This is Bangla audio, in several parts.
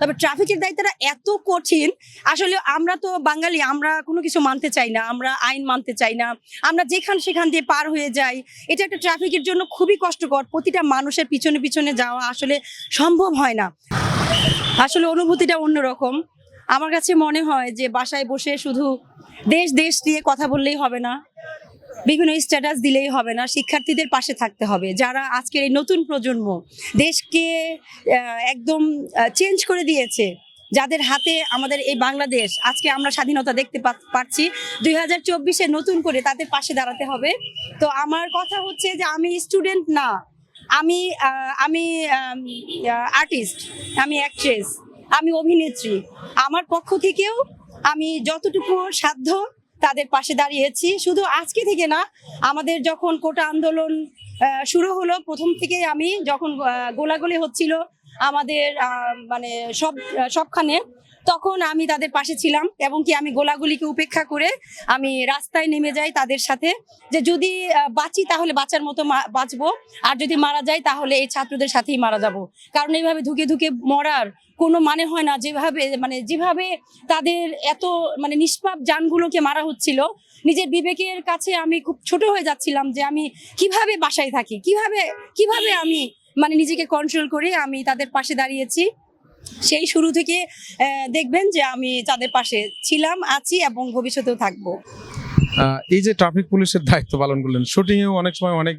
তবে ট্রাফিকের দায়িত্বটা এত কঠিন, আসলে আমরা তো বাঙালি, আমরা কোনো কিছু মানতে চাই না, আমরা আইন মানতে চাই না, আমরা যেখান সেখান দিয়ে পার হয়ে যাই, এটা একটা ট্রাফিকের জন্য খুবই কষ্টকর, প্রতিটা মানুষের পিছনে পিছনে যাওয়া আসলে সম্ভব হয় না। আসলে অনুভূতিটা অন্যরকম। আমার কাছে মনে হয় যে বাসায় বসে শুধু দেশ দেশ নিয়ে কথা বললেই হবে না বিভিন্ন স্ট্যাটাস দিলেই হবে না, শিক্ষার্থীদের পাশে থাকতে হবে। যারা আজকের এই নতুন প্রজন্ম, দেশকে একদম চেঞ্জ করে দিয়েছে, যাদের হাতে আমাদের এই বাংলাদেশ, আজকে আমরা স্বাধীনতা দেখতে পাচ্ছি, দুই হাজার চব্বিশে নতুন করে তাদের পাশে দাঁড়াতে হবে। তো আমার কথা হচ্ছে যে আমি স্টুডেন্ট না, আমি আমি আর্টিস্ট আমি অ্যাক্ট্রেস আমি অভিনেত্রী। আমার পক্ষ থেকেও আমি যতটুকু সাধ্য তাদের পাশে দাঁড়িয়েছি। শুধু আজকে থেকে না, আমাদের যখন কোটা আন্দোলন শুরু হলো, প্রথম থেকে আমি যখন গোলাগুলি হচ্ছিল আমাদের মানে সব সবখানে তখন আমি তাদের পাশে ছিলাম এবং কি আমি গোলাগুলিকে উপেক্ষা করে আমি রাস্তায় নেমে যাই তাদের সাথে যে যদি বাঁচি তাহলে বাঁচার মতো বাঁচবো। আর যদি মারা যাই তাহলে এই ছাত্রদের সাথেই মারা যাব। কারণ এইভাবে ধুকে ধুকে মরার কোনো মানে হয় না। যেভাবে মানে যেভাবে তাদের এত মানে নিষ্পাপ যানগুলোকে মারা হচ্ছিল, নিজের বিবেকের কাছে আমি খুব ছোট হয়ে যাচ্ছিলাম যে আমি কীভাবে বাসায় থাকি? কীভাবে কীভাবে আমি মানে নিজেকে কন্ট্রোল করে আমি তাদের পাশে দাঁড়িয়েছি? সেই শুরু থেকে দেখবেন যে আমি তাদের পাশে ছিলাম আছি এবং ভবিষ্যতেও থাকব। এই যে ট্রাফিক পুলিশের দায়িত্ব পালন করলেন শুটিং এও অনেক সময় অনেক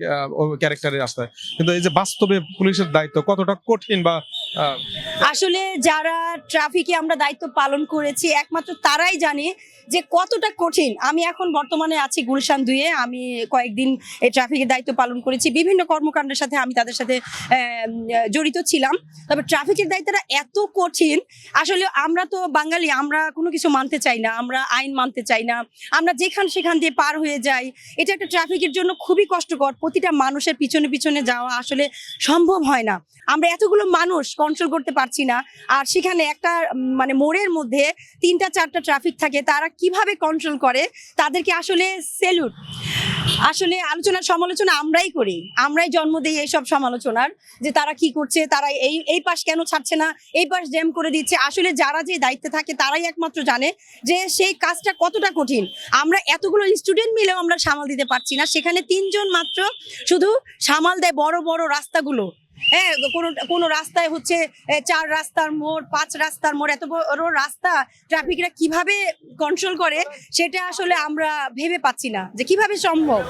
ক্যারেক্টারে আসতে হয়। কিন্তু এই যে বাস্তবে পুলিশের দায়িত্ব কতটা কঠিন বা আসলে যারা ট্রাফিকে আমরা দায়িত্ব পালন করেছি, একমাত্র তারাই জানে যে কতটা কঠিন। আমি এখন বর্তমানে আছি গুলশান দুয়ে আমি কয়েকদিন এই ট্রাফিকের দায়িত্ব পালন করেছি। বিভিন্ন কর্মকাণ্ডের সাথে আমি তাদের সাথে জড়িত ছিলাম। তবে ট্রাফিকের দায়িত্বটা এত কঠিন, আসলে আমরা তো বাঙালি, আমরা কোনো কিছু মানতে চাই না, আমরা আইন মানতে চাই না। আমরা যেখান সেখান দিয়ে পার হয়ে যাই। এটা একটা ট্রাফিকের জন্য খুবই কষ্টকর। প্রতিটা মানুষের পিছনে পিছনে যাওয়া আসলে সম্ভব হয় না। আমরা এতগুলো মানুষ কন্ট্রোল করতে পারছি না। আর সেখানে একটা মানে মোড়ের মধ্যে তিনটা, চারটা ট্রাফিক থাকে, তারা কীভাবে কন্ট্রোল করে? তাদেরকে আসলে সেলুট আসলে আলোচনা, সমালোচনা আমরাই করি। আমরাই জন্ম দিই এইসব সমালোচনার, যে তারা কি করছে, তারা এই এই পাশ কেন ছাড়ছে না, এই পাশ জ্যাম করে দিচ্ছে। আসলে যারা যে দায়িত্বে থাকে, তারাই একমাত্র জানে যে সেই কাজটা কতটা কঠিন। আমরা এতগুলো স্টুডেন্ট মিলেও আমরা সামাল দিতে পারছি না। সেখানে তিনজন মাত্র শুধু সামাল দেয় বড় বড় রাস্তাগুলো। হ্যাঁ কোনো কোনো রাস্তায় হচ্ছে চার রাস্তার মোড়, পাঁচ রাস্তার মোড়, এত বড় রাস্তা ট্রাফিকরা কীভাবে কন্ট্রোল করে, সেটা আসলে আমরা ভেবে পাচ্ছি না যে কীভাবে সম্ভব।